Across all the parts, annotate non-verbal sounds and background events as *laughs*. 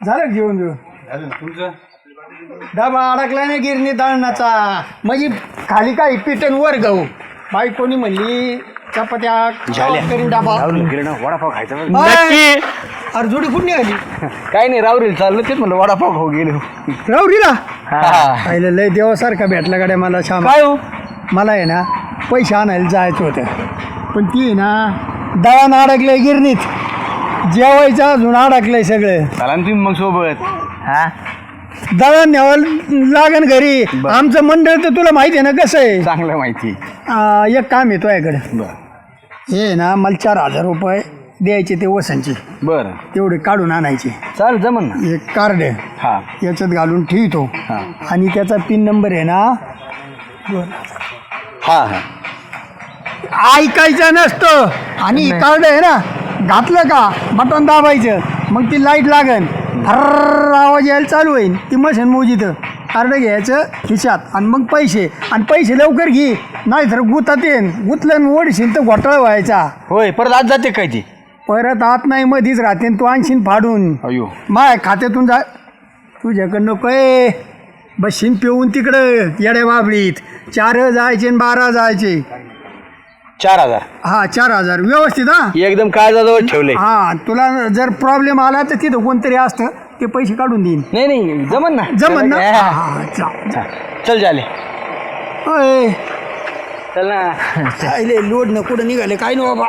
झालं का जेवण जेवण? झालं ना तुमचं? डबा अडकला नाही गिरणी दळणाचा. म्हणजे खाली काय पिटन वर गहू. बायकोनी म्हणली चपात्या करीन डबा. वडापाव खायचा अरे जोडी कुठली आली काय नाही रावरील चाललं तेच म्हणलं वडापाव खाऊ गेलो. राहुरीला? पाहिलं लय देवासारखा भेटला गाड्या मला श्याम. काय हो? मला आहे ना पैसे आणायला जायचं होतं. पण ती आहे ना दळण अडकलंय गिरणीत. जेवायचं अजून अडकलंय सगळं. चला ना तुम्ही मग सोबत. हा? दळण न्यावं लागन घरी. आमचं मंडळ तर तुला माहिती आहे ना कसं आहे? चांगलं माहिती. आ, एक काम येतो याकडे. बर. हे आहे ना मला चार हजार रुपये द्यायचे ते वसांचे बर. तेवढे काढून आणायचे. चाल जमन ना. एक कार्ड आहे. हा. याच्यात घालून ठेवतो. हा. आणि त्याचा पिन नंबर आहे ना? हा हा. ऐकायचं नसतं. आणि कार्ड आहे ना घातलं का? बटन दाबायचं. मग ती लाइट लागन. हर्र आवाज यायला चालू होईल ती मशीन मोजीत. कार्ड घ्यायचं खिशात. आणि मग पैसे. आणि पैसे लवकर घे. नाही तर गुतात येईन. गुतलं आणि ओढशील तर घोटाळा व्हायचा. होय परत आज जाते काय ती? परत आत नाही मधीच राहते तू आणशीन फाडून. अयो. माय खात्यातून जा. तुझ्याकडं नको आहे. बशीन पिऊन तिकडं. येड्या बाबळीत चार जायचे आणि बारा जायचे. चार हजार. हा चार हजार. व्यवस्थित हा? एकदम काळजाजवळ ठेवले. हा तुला जर प्रॉब्लेम आला तर तिथं कोणतरी असतं ते पैसे काढून देईन. नाही नाही जमन ना. जमन ना? हा, हा, हा. हा, चा-. चल झाले अय, चल ना. कायले लोड न कुठं निघाले? काय नो बाबा?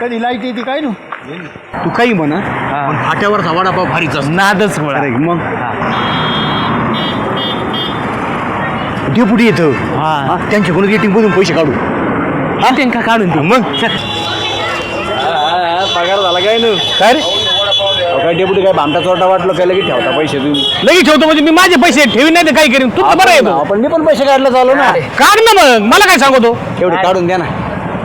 कधी लाइट येते काय नो? तू काही म्हणा पण फाट्यावरचा वडापाव भारीच असतो. नादच मग? डेपुटी येतं. हा, त्यांच्याकडून एटीएम मधून पैसे काढू. हा? त्यांना काढून देऊ मग पगार झाला काय ना? काय रे? काय डेपुटी काय भामटा चोरटा वाटलं काय? लगेच ठेवता पैसे तुम्ही लगेच ठेवतो म्हणजे मी माझे पैसे ठेवी नाही तर काय करीन? तू तर बरं येतो आपण मी पण पैसे काढले चालू ना. काढ ना मग. मला काय सांगतो एवढे काढून द्या ना.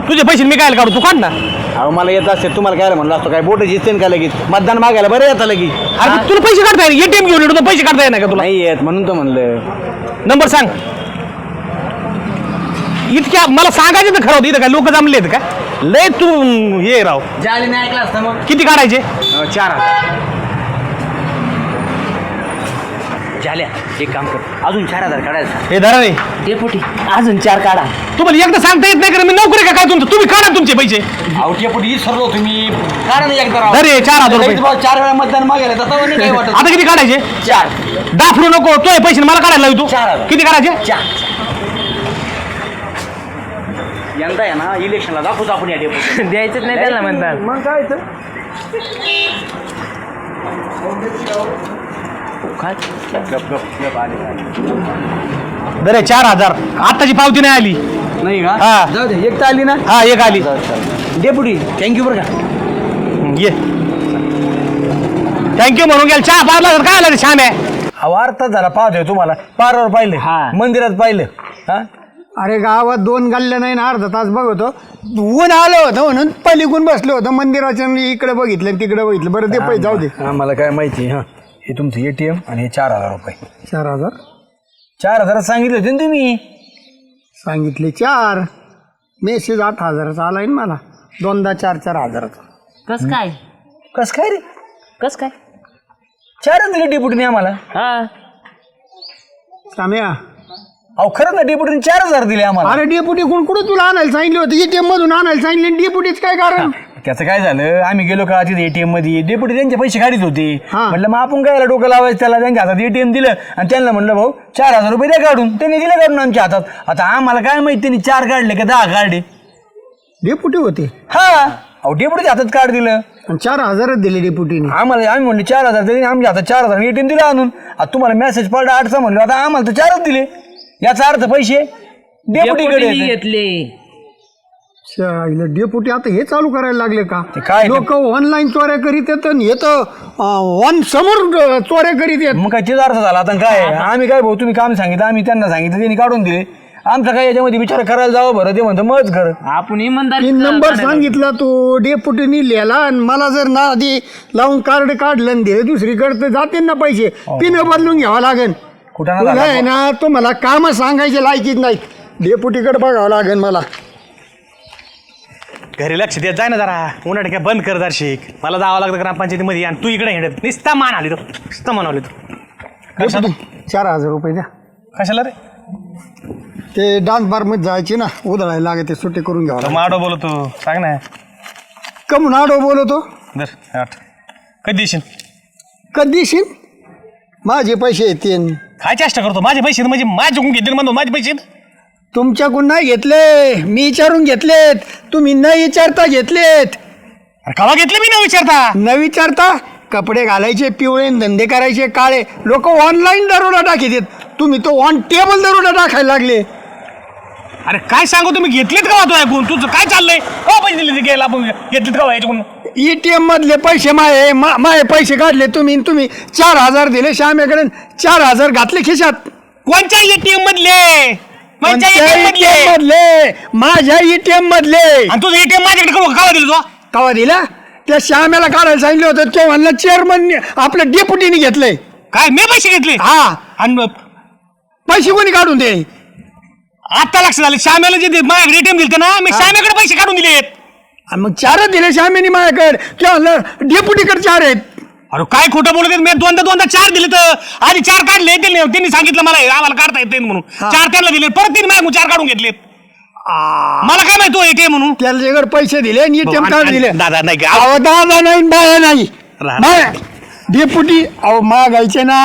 तुझे पैसे मी काय काढू? तू काढ ना. अहो मला येत असते तुम्हाला काय म्हणलं असतो? काय बोट जिसते का लगेच? मतदान मागायला बरं येतं लगेच. अरे तुला पैसे काढता येईल एटीएम घेऊन येतो पैसे काढता येणार का तुला? नाही येत म्हणून तर म्हणलं. नंबर सांग. इतक्या मला सांगायचं तर खरं होतं. इथं काय लोक जमलेत का? लय तू हे राव. जाले नाही ऐकलं असतं मग. किती काढायचे? चार हजार. झाल्या एक काम कर. अजून चार हजार काढायचं हे धरा नाही डेपुटी अजून चार काढा. तुम्हाला एकदा सांगता येत नाही का मी नोकरी का काय तुमचं? तुम्ही काढा तुमचे पैसे. आवटी पुटी तुम्ही. काढा एकदा राव. धरे चार हजार रुपये. लगेच भाऊ चार वेळा मतदान मागायला *laughs* वाटत. आता किती काढायचे? चार. दाफरू नको. तो हे पैसे मला काढायला लावी तू. चार हजार. किती काढायचे? चार. यंदा आहे ना इलेक्शनला दाखवतो आपण या डेपुटी *laughs* द्यायचंच नाही त्याला म्हणतात. मग काय तर. गप गप गप आले आले. बरे चार हजार. आताची पावती नाही आली. नाही हा. का जाऊ दे एक तर आली ना. हा एक आली. डेपुटी थँक्यू बरं का. ये. थँक्यू म्हणून गेल. चहा पारला तर काय आलं छान आहे? अहो अर्धा झाला पाहतोय तुम्हाला. पारावर पाहिलं. मंदिरात पाहिलं. हा? अरे गावात दोन गल्ल्या नाही ना अर्धा तास बघतो. ऊन आलं होतं म्हणून पलीकडून बसलो होतं. मंदिराच्या इकडे बघितलं तिकडे बघितलं. बरं ते पैसे जाऊ दे. आम्हाला काय माहिती हा. हे तुमचं एटीएम आणि हे चार हजार रुपये. चार हजार? चार हजार सांगितले होते ना तुम्ही? सांगितले चार. मेसेज आठ हजाराचा आलाय ना मला. दोनदा चार चार हजाराचा. कस काय? कस काय रे? कस काय? चार दिले डेपुटीने आम्हाला? हा. साम्या अहो खरं ना डेपुटीने चार हजार दिले आम्हाला. अरे डेपुटी कोण? कुठं तुला आणायला सांगितलं होतं? एटीएम मधून आणायला सांगितलं डेपुटीच काय कारण? *laughs* त्याचं काय झालं? आम्ही गेलो का तिथे एटीएममध्ये डेपुटी त्यांचे पैसे काढीत होते. हा. म्हटलं मग आपण काय डोकं लावायचं? त्याला त्यांच्या हातात एटीएम दिलं आणि त्यांना म्हणलं भाऊ चार हजार रुपये द्या काढून. त्यांनी दिले काढून आमच्या हातात. आता आम्हाला काय माहिती त्यांनी चार काढले का दहा काढले? डेपुटी होते. हा. अहो डेपुटीच्या हातात कार्ड दिलं. आणि चार हजारच दिले डेपुटीने आम्हाला आम्ही म्हणले चार हजार. दिले आमच्या हातात चार हजार एटीएम दिलं आणून. आता तुम्हाला मेसेज पडला आठचा म्हणलं आता आम्हाला तर चारच दिले. याचा अर्थ पैसे? डेपुटीकडे डेपुटीने. घेतले. डेपुटी आता हे चालू करायला लागले का? ते काय लोक ऑनलाईन चोऱ्या करीत येत आणि हे तर ऑन समोर अं, चोऱ्या करीत येत. मग काय तेच अर्थ झाला आता काय? आम्ही काय भाऊ तुम्ही काम सांगितलं आम्ही त्यांना सांगितलं त्यांनी काढून दिले. आमचं काय याच्यामध्ये विचार करायला जावं बरं ते म्हणतं मच कर. आपण इमानदार तीन नंबर सांगितला तू डेपुटीनी लिहिला आणि मला जर ना आधी लावून कार्ड काढलं आणि दिलं दुसरीकडे तर जाते ना पैसे. पिन बदलून घ्यावं लागेल. कुठं ना तुला आहे ना तुम्हाला काम सांगायचे लायकीच नाहीत. डेपुटीकडे बघावं लागेल मला. घरी लक्ष देत जाय ना जरा. उन्हाळ काय बंद कर शिक मला जावं लागतं ग्रामपंचायतीमध्ये आणि तू इकडे हिंडत नुसता मान आली तो. नुसता मान आली तो. चार हजार रुपये द्या. कशाला रे? ते डान्स बारमध्ये जायचे ना उधळायला लागते सुट्टी करून घ्यावं तो. माडो बोलतो सांग ना. कमून आडो बोलवतो दर आठ. कधी देशील कधी देशील माझे पैसे येतील. काय चेष्टा करतो? माझे पैसे म्हणजे माझ्याकडून घेतले म्हणतो माझे पैसे तुमच्याकडून नाही घेतले. मी विचारून घेतलेत. तुम्ही न विचारता घेतलेत. अरे कवा घेतले मी ना विचारता? न विचारता? कपडे घालायचे पिवळे न धंदे करायचे काळे. लोक ऑनलाईन दरोडा टाकीत तुम्ही तो ऑन टेबल दरोडा टाकायला लागले. अरे काय सांगू तुम्ही घेतलेत का तू ऐकून? तुझं काय चाललंय? का पैसे दिले ते घ्यायला आपण घेतलेत का याच्याकडून ईटीएम मधले पैसे माये मा- माये पैसे काढले तुम्ही तुम्ही चार हजार दिले श्यामेकडे चार हजार घातले खिशात. कोणच्या एटीएम मधले? कोणच्या कोणत्या एटीएम मधले? ATM मधले? माझ्या ईटीएम मधले. आणि तुझं एटीएम माझ्याकडे कवा कवा दिलं तो? कवा दिला? त्या श्यामेला काढायला सांगितलं होतं तो म्हणलं चेअरमन आपल्या डेप्युटीने घेतलंय. काय मी पैसे घेतले? हा. आणि पैसे कोणी काढून दे? आता लक्ष झालं श्यामेला जे दे- माझ्याकडे एटीएम दिलं ना मी श्यामेकडे पैसे काढून दिलेत. आणि मग चारच दिले श्यामेने माझ्याकडे. किंवा म्हणलं डेप्युटीकडे चार आहेत. अरे काय खोटं बोलत आहेत? मी दोनदा दोनदा चार दिले तर आधी चार काढले त्यांनी त्यांनी सांगितलं मला हे आम्हाला काढता येते म्हणून. चार त्यांना दिले परत त्यांनी माझ्याकडून चार काढून घेतलेत. मला काय माहिती एटीएम म्हणून? त्याच्याकडे पैसे दिले आणि एटीएम आणि- कार्ड आणि- दिले. दादा नाही का? अहो दादा नाही बाया नाही. बाया डेपुटी अहो मागायचे ना.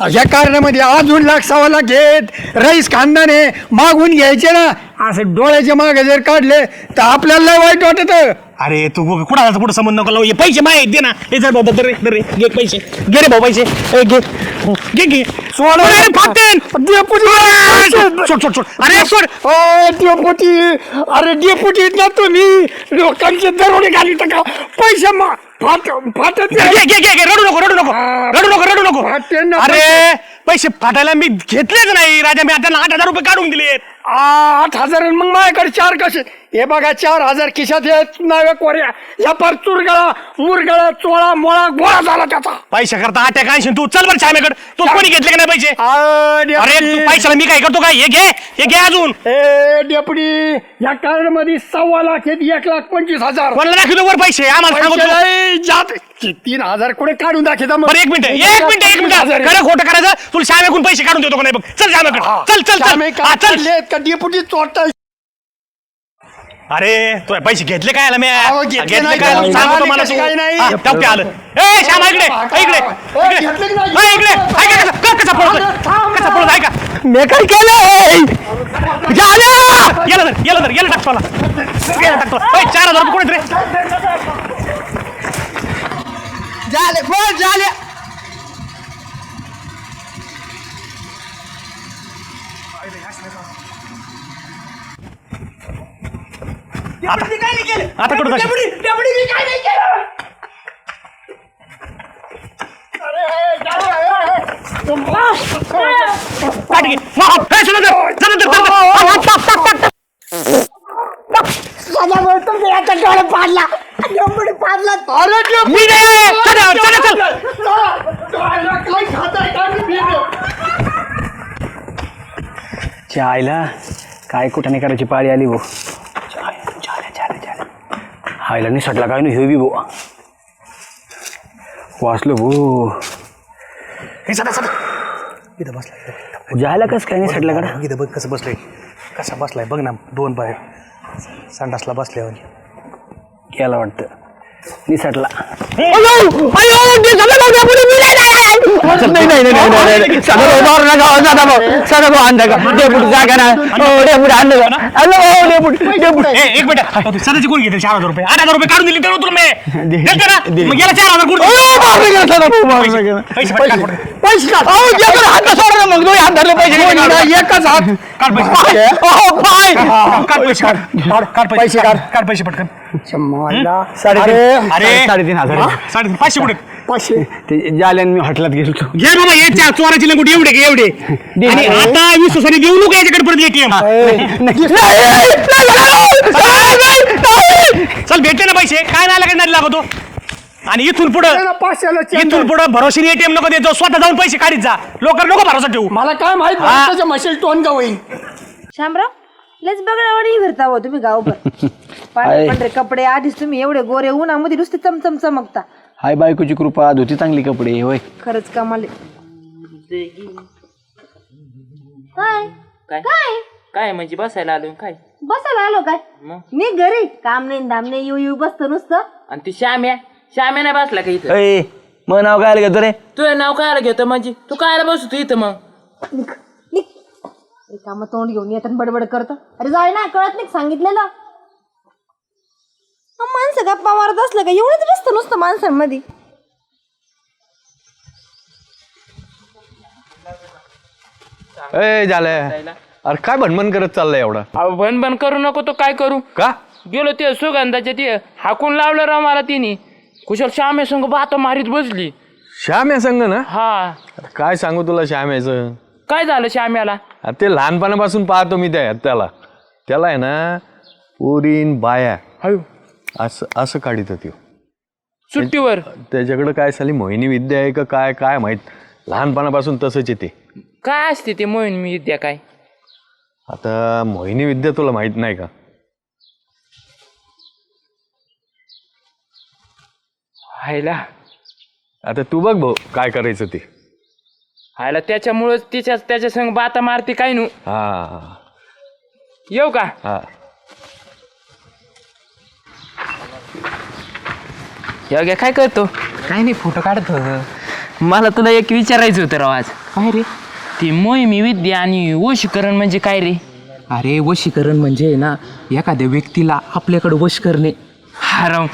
अशा कारणामध्ये अजून लाख सव्वा लाख घेत. रईस खानदाने मागून घ्यायचे ना. असं डोळ्याचे मागे जर काढले तर आपल्याला वाईट वाटतं. अरे तू कुठं कुठं संबंध नको लावू. हे पैसे माय दे ना. हे जर भाऊ दर दर घे पैसे. घे रे भाऊ पैसे. ए, घे. घे घे. सोड. अरे फाटेन डेपुटी. सोड सोड सोड अरे सोड. ओ डेपुटी. अरे डेपुटी ना तुम्ही. लोकांचे दरोडे घाली का पैसे मा फाट फाटत घे घे घे घे. रडू नको रडू नको. रडू नको रडू नको. फाटेन ना अरे पैसे. फाटायला मी घेतलेच नाही राजा. मी त्यांना आठ हजार रुपये काढून दिलेत. आठ हजार मग माझ्याकडे चार कसे? हे बघा चार हजार खिशात आहेत नव्या कोऱ्या या पर चुरगळा मुरगळा चोळा मोळा गोळा झाला त्याचा. पैसे करता आट्या काय तू चल बरं श्यामेकडे. तू कोणी घेतले का नाही पैसे? आ, डेपुटी. अरे तू पैशाला मी काय करतो काय? हे घे हे घे अजून. ए डेपुटी या कार्डमध्ये सव्वा लाख आहेत एक लाख पंचवीस हजार. कोणाला दाखवतो वर पैसे? आम्हाला पैसे सांगतो. नाही, जात. कि तीन हजार कुठे काढून दाखवता मग? बरं एक मिनिट. एक मिनिट एक मिनिट. खरं खोटं करायचं? तुला श्यामेकडून पैसे काढून देतो का नाही बघ. चल श्यामेकडे. चल चल चल. हा, चल. डेपुटी चोरता अरे तू पैसे घेतले काय आला मी? अहो, घेतले घेतले नाही काय? सांगतो नाही, मला तू. काय नाही? हा, आलं. ए श्यामा इकडे ए, इकडे ए, इकडे. घेतले की नाही? ए, इकडे. ऐका कसा क- कसा पळतोय? ऐका. मी काय केलं याला धर याला धर याला टाकतो याला टाकतो ए, चार हजार रुपये कोणी रे झाले बस झाले. आता कुठं जाशील? हा, हा, टाक, टाक, टाक, टाक. मी नाही. चला, चला, चल. आईला काय कुठं नाही करायची पाळी आली भाऊ झाल्या आईला निसटला काय नाही हे बी भाऊ वाचलो भाऊ हे चला, चला. इथं बसलाय जायला कसं काय निसटला कडा इथं बघ कसं बसलाय कसा बसलाय बघ ना दोन पाय संडासला बसल्यावर गेला वाटतं निसटला ए, एक मिनिट सदाची कोण घेतले चार हजार रुपये आठ हजार रुपये काढून दिली तर तुला मी देते ना मग गेला चार हजार कोण पैसे काढ, काढ, काढ. पैसे काढ अहो, एकाच हात सोडा मग दोन हात धरले पैसे कोणी नाही, एकच हात. काढ पैसे. अहो, पाय. काढ पैसे. काढ. काढ काढ पैसे काढ. काढ पैसे पटकन. मला साडेतीन अरे साडेतीन हजार. साडे पाचशे कुठे पाचशे. ते जाल्यान मी हॉटेलात गेलो घे बाबा हे चार चोराची लंगोटी एवढे घे एवढे. आणि आता विश्वासाने देऊ नको याच्याकडे परत एटीएम चल भेटते ना पैसे. काय नाही लागत नाही लागतो आणि इथून पुढं पाचशेला इथून पुढं भरोशीने एटीएम नको देतो. स्वतः जाऊन पैसे काढीत जा. लोक नको भरोसा ठेवू. मला काय माहीत हा. म्हशील टोन का होईल शामराव लयच बगड्यावाडी फिरता हो तुम्ही गावभर. *laughs* पांढरे पांढरे कपडे आधीच तुम्ही एवढे गोरे उन्हामध्ये नुसते चमचम चमकता. हाय बायकोची कृपा धोती चांगली कपडे होय. खरंच कमाल काय? काय? काय? काय म्हणजे बसायला आलो काय? बसायला आलो काय? मग? मी घरी. काम नाही धाम नाही येऊ येऊ बसतो नुसतं. आणि ती श्याम्या श्याम्या नाही बसला का इथं? अय मग नाव काय घेतो रे? तुझं नाव काय घेतं म्हणजे? तू काय बसतो इथं मग? रिकामं तोंड घेऊन येतात बडबड करतो. अरे जाय ना कळत नाही का सांगितलेलं? माणसं गप्पा मारत असलं का? एवढंच बसतं नुसतं माणसांमध्ये. ए झालंय अरे काय भनभन करत चाललंय एवढा? अहो बन बन करू नको तो काय करू? का? गेलो ते सुगंधाच्या ते हाकून लावलं राव मला तिने. कुशल श्यामे संग बाता मारीत बसली. श्याम संग ना? हा. काय सांगू तुला श्याम याचं काय झालं श्याम्याला? अरे ते लहानपणापासून पाहतो मी त्या त्याला. त्याला आहे ना पोरीन बाया. हयो. असं असं काढित होती. सुट्टीवर? त्याच्याकडं काय साली मोहिनी विद्या आहे का काय काय माहीत? लहानपणापासून तसंच येते काय असते ते मोहीन मी विद्या काय? आता मोहिनी विद्या तुला माहीत नाही का? हायला आता तू बघ भाऊ काय करायचं ते. हायला त्याच्यामुळंच तिच्या त्याच्या संग बाता मारते काय नू? हा. येऊ का? हा. योग्य काय करतो? काय नाही फोटो काढत मला तुला एक विचारायचं होतं राव आज. काय रे? ती मोहिमी विद्या आणि वशीकरण म्हणजे काय रे? अरे वशीकरण म्हणजे ना एखाद्या व्यक्तीला आपल्याकडे वश करणे. हा राव.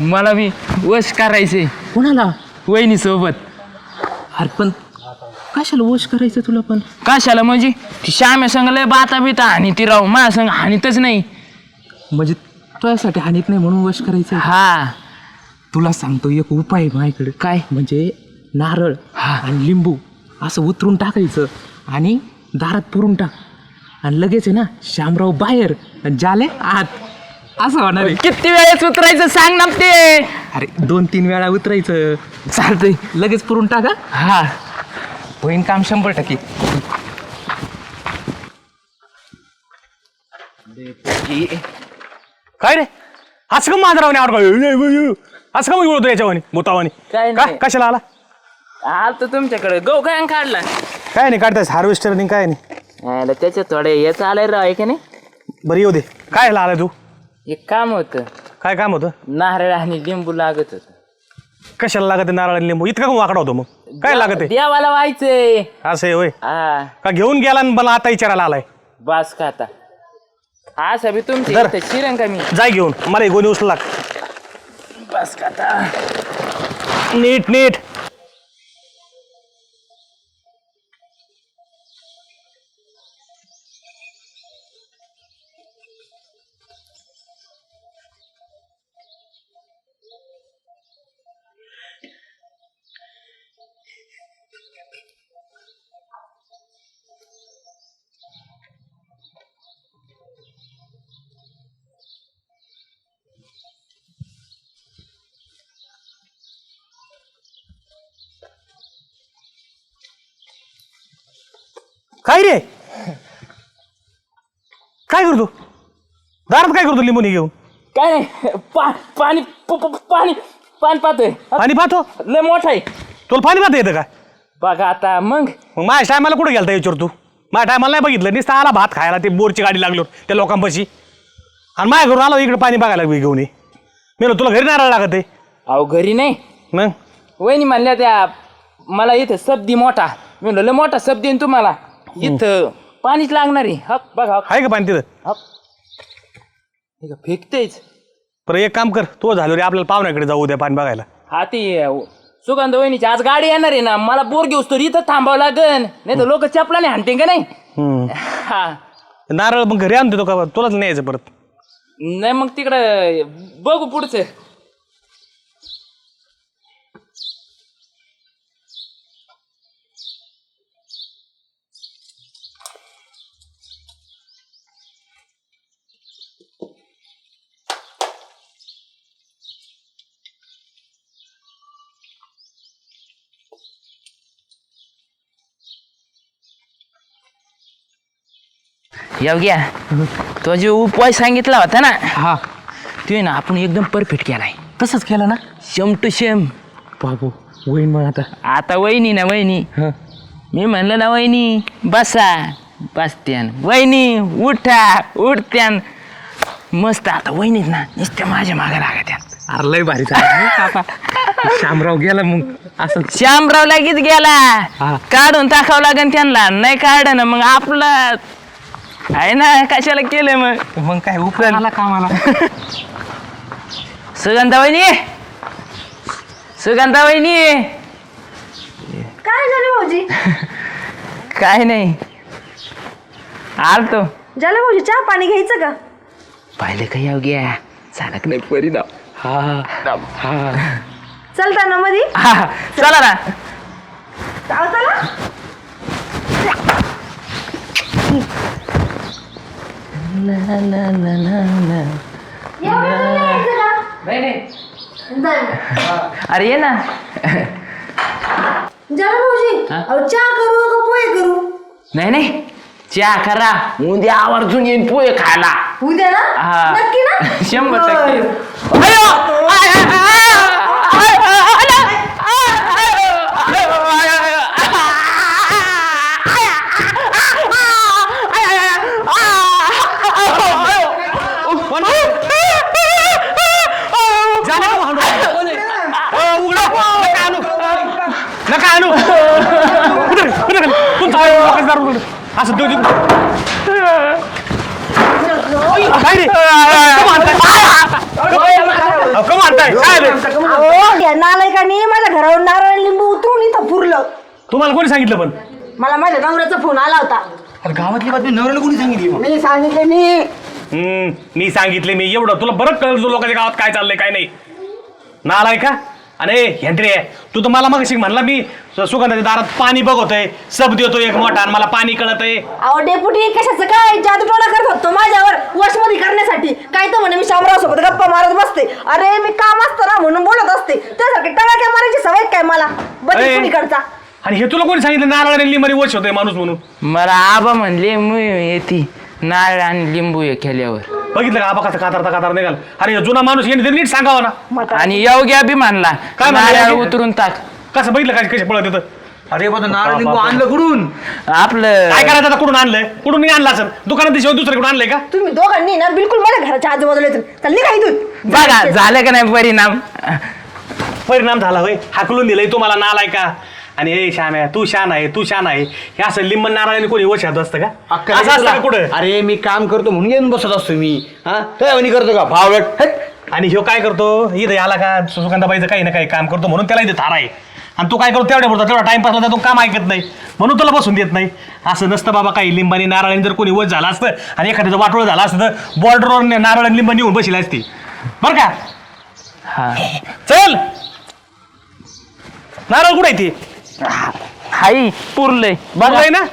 मला मी वश करायचे. कोणाला? वहिनी सोबत अरे पण कशाला वश करायचं तुला पण? कशाला म्हणजे? ती श्याम्या संग लय बाता बिता आणि ती राव माझ्या संग हानीतच नाही. म्हणजे तुझ्यासाठी हानीत नाही म्हणून वश करायचं? हा. तुला सांगतो एक उपाय आहे माझ्याकडे. काय? म्हणजे नारळ आणि लिंबू असं उतरून टाकायचं आणि दारात पुरून टाक. आणि लगेच आहे ना शामराव बाहेर आणि जाले आत. असं होणार आहे. किती वेळेस उतरायचं सांग ना ते. अरे दोन तीन वेळा उतरायचं. चालतंय. लगेच पुरून टाका. हा. होईन काम शंभर टक्के. काय रे? असं का मांजरावाने आवड असं का मग बोलतो याच्यावानी बोतावानी काय नाही. कशाला आला? आलतो तुमच्याकडे. गहू काय काढला? काय नाही काढतायस हार्वेस्टर नाही काय नाही. यायला त्याच्यात थोडे हे चालाय राव आहे की नाही? बरं येऊ दे. काय आलाय तू? एक काम होतं. काय काम होतं? नारळ आणि लिंबू लागत होत. कशाला लागत आहे नारळ आणि लिंबू? इतका का वाकडा होतो मग. काय लागत आहे? देवाला व्हायचंय. असं आहे होय. हा. का घेऊन गेला आणि मला आता विचारायला आलाय? बास का आता? असं बी तुमच्या धर. इथं शिरण का मी. जाय घेऊन. मला गोणी उचल लाग. बास का आता? नीट नीट. काय रे? काय करतो? दारात काय करतो लिंबूनी घेऊन? काय नाही पा पाणी प- प- पाणी पाणी पाहतोय पाणी पाहतो लय मोठा आहे. तुला पाणी पाहता येतं का? बघा आता मग? मग माझ्या टायमाला कुठे गेलता याच्यावर तू? माझ्या टायमाला नाही बघितलं. नुसतं आला भात खायला ते बोरची गाडी लागलो त्या लोकांपाशी. आणि माझ्या घरून आलो इकडे पाणी बघायला मी घेऊन ये. मी म्हणलो, तुला घरी नारळ लागत आहे. अहो घरी नाही. मग? वहिनी म्हणल्या त्या मला इथं सबदी मोठा. मी म्हणलं लय मोठा सबदी आहे ना तुम्हाला? इथं पाणीच लागणार आहे. हप बघा आहे का पाणी तिथं? हप. हे का फेकतेच बरं एक काम कर तो झालो रे आपल्याला पाहुण्याकडे जाऊ उद्या पाणी बघायला. हा ती सुगंध वहिनीची आज गाडी येणार आहे ना. मला बोर घेऊस तर इथं थांबावं लागन. नाही तर लोक चपलाने हाणते का नाही? हा. नारळ मग घरी आणतो का? तुलाच नाही यायचं परत. नाही मग तिकडं बघू पुढचं. येऊ घ्या. तो जो उपाय सांगितला होता ना हा. ते ना आपण एकदम परफेक्ट केलाय. तसंच केलं ना? Same to same. बाबू होईन मग आता. आता वहिनी ना वहिनी. मी म्हणलं ना वहिनी बसा. बसत्यान. वहिनी उठा उठत्यान. मस्त आता वहिनीत ना नुसत्या माझ्या मागे लागत्यान. अरे लय भारी झालं शामराव गेला मग. असं. श्यामराव लगेच गेला. हा. काढून टाकावं लागेल त्यांना. नाही काढ ना मग आपलं आहे ना कशाला केलं मग? मग काय उपयोग आला कामाला. *laughs* सुगंधा वहिनी सुगंधा वहिनी काय झालं भाऊजी? *laughs* काय नाही. आलतो. झालं भाऊजी चहा पाणी घ्यायचं का? पाहिलं का येऊ घ्या चालक नाही परिणाम हा. हा. चलता ना मधी? हा. चला ना. जाऊ चला. नाही? जाऊ. अरे ये ना. झालं भाऊजी अहो चहा करू का पोहे करू? नाही नाही. चहा करा. उद्या आवर्जून येईन पोहे खायला. उद्या ना? हा. नक्की ना? *laughs* शंभर टक्के. अयो! आय, आय, आय, आय, आय, आय, आय, आय, आय, आय, नका आणू कुठे कुठे तुमचा लोकांचा दारू उघड. असं दोघी काय रे? कम आणताय? काय रे? अहो, या नालायकाने माझ्या घरावर नारळ लिंबू उतरून इथं पुरलं. तुम्हाला कोणी सांगितलं पण? मला माझ्या नवऱ्याचा फोन आला होता. गावातली बातमी नवऱ्याला कोणी सांगितली मग? मी सांगितले मी. हम्म, मी सांगितले मी एवढं. तुला बरं कळलं लोकांच्या गावात काय चाललंय काय नाही? नालाय का? अरे हेंद्रे तू तर मला मग म्हणला मी सुगंधाच्या दारात पाणी बघतोय सब देतो एक मोठा आणि मला पाणी कळत आहे अहो डेपुटी कशाचं काय? जादूटोणा करत होतो माझ्यावर वशमध्ये करण्यासाठी. काय तर म्हणे मी शामराव सोबत गप्पा मारत बसते. अरे मी काम असतं ना म्हणून बोलत असते. त्यासारखे टळाक्या मारायची सवय काय मला? अरे. आणि हे तुला कोणी सांगितलं? नारळ आणि लिंबानी वच होतोय माणूस म्हणून. मला आबा म्हणले मी येते. नारळ आणि लिंबू हे केल्यावर. बघितलं का? आबा कसा कातारता कातार निघाल. अरे जुना माणूस येणे नीट सांगावा ना. आणि योग्य बी म्हणला काय म्हणला नारळ? उतरून टाक. कसं बघितलं काय कसे पळत येतं? अरे बघ नारळ लिंबू आणलं कुठून? आपलं काय करायचं आता? कुठून आणलंय? कुठून नाही आणलं असं? दुकानात शिवाय दुसरीकडून आणलंय का? तुम्ही दोघांनी ना बिलकुल माझ्या घराच्या आजूबाजूला येतो. चल निघा इथून. बघा झालं का नाही परिणाम? परिणाम झाला होय. हाकलून दिलंय तुम्हाला नालाय का आणि हे श्याम आहे तू शान आहे तू शान आहे. हे असं लिंबन नारळाने कोणी वशात असतं का? असं असतं का कुठं? अरे मी काम करतो म्हणून येऊन बसत असतो मी. हा? काय करतो का? भावलट हट. आणि ह्यो काय करतो? इथं आला का सुगंधाबाईचं काही ना काही काम करतो म्हणून त्याला इथे थारा आहे. आणि तू काय करतो? तेवढ्या पुरता तेवढा टाइमपासला तो काम ऐकत नाही. म्हणून तुला बसून देत नाही. असं नसतं बाबा काही लिंबानी नारळाने जर कोणी वच झालं असतं आणि एखाद्याचं वाटोळ झालं असतं तर बॉर्डरवर नारळ आणि लिंबानी येऊन बसली असती. बरं का? हा. चल! नारळ कुठे आहे ती? हाई पुरलंय. बघाय ना.